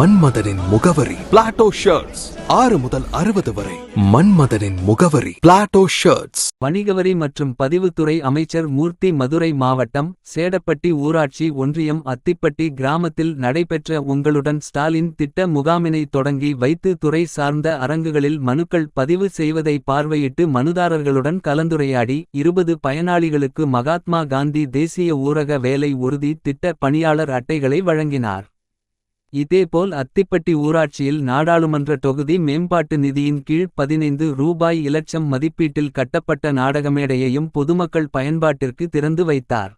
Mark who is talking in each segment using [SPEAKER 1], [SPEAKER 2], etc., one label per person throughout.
[SPEAKER 1] மன்மதனின் முகவரி Plato shirts ஆறு முதல் அறுபது வரை மன்மதனின் முகவரி பிளாட்டோ ஷர்ட்ஸ்
[SPEAKER 2] வணிகவரி மற்றும் பதிவுத்துறை அமைச்சர் மூர்த்தி மதுரை மாவட்டம் சேடப்பட்டி ஊராட்சி ஒன்றியம் அத்திப்பட்டி கிராமத்தில் நடைபெற்ற உங்களுடன் ஸ்டாலின் திட்ட முகாமினை தொடங்கி வைத்து துறை சார்ந்த அரங்குகளில் மனுக்கள் பதிவு செய்வதை பார்வையிட்டு மனுதாரர்களுடன் கலந்துரையாடி இருபது பயனாளிகளுக்கு மகாத்மா காந்தி தேசிய ஊரக வேலை உறுதி திட்ட பணியாளர் அட்டைகளை வழங்கினார். இதேபோல் அத்திப்பட்டி ஊராட்சியில் நாடாளுமன்ற தொகுதி மேம்பாட்டு நிதியின் கீழ் பதினைந்து ரூபாய் இலட்சம் மதிப்பீட்டில் கட்டப்பட்ட நாடகமேடையையும் பொதுமக்கள் பயன்பாட்டிற்கு திறந்து வைத்தார்.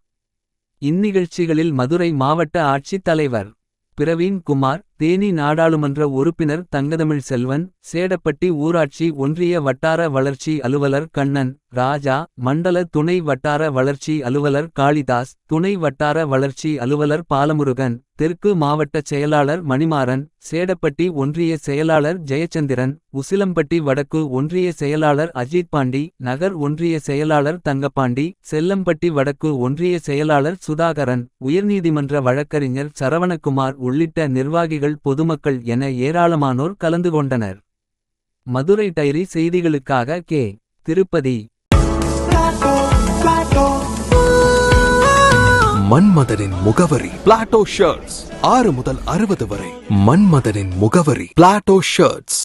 [SPEAKER 2] இந்நிகழ்ச்சிகளில் மதுரை மாவட்ட ஆட்சித் தலைவர் பிரவீன் குமார் தேனி நாடாளுமன்ற உறுப்பினர் தங்கதமிழ் செல்வன் சேடப்பட்டி ஊராட்சி ஒன்றிய வட்டார வளர்ச்சி அலுவலர் கண்ணன் ராஜா மண்டல துணை வட்டார வளர்ச்சி அலுவலர் காளிதாஸ் துணை வட்டார வளர்ச்சி அலுவலர் பாலமுருகன் தெற்கு மாவட்ட செயலாளர் மணிமாறன் சேடப்பட்டி ஒன்றிய செயலாளர் ஜெயச்சந்திரன் உசிலம்பட்டி வடக்கு ஒன்றிய செயலாளர் அஜித் பாண்டி நகர் ஒன்றிய செயலாளர் தங்கப்பாண்டி செல்லம்பட்டி வடக்கு ஒன்றிய செயலாளர் சுதாகரன் உயர்நீதிமன்ற வழக்கறிஞர் சரவணகுமார் உள்ளிட்ட நிர்வாகிகள் பொதுமக்கள் என ஏராளமானோர் கலந்து கொண்டனர். மதுரை டைரி செய்திகளுக்காக கே. திருப்பதி.
[SPEAKER 1] மன்மதனின் முகவரி பிளாட்டோ ஷர்ட்ஸ் ஆறு முதல் அறுபது வரை மன்மதனின் முகவரி பிளாட்டோ ஷர்ட்ஸ்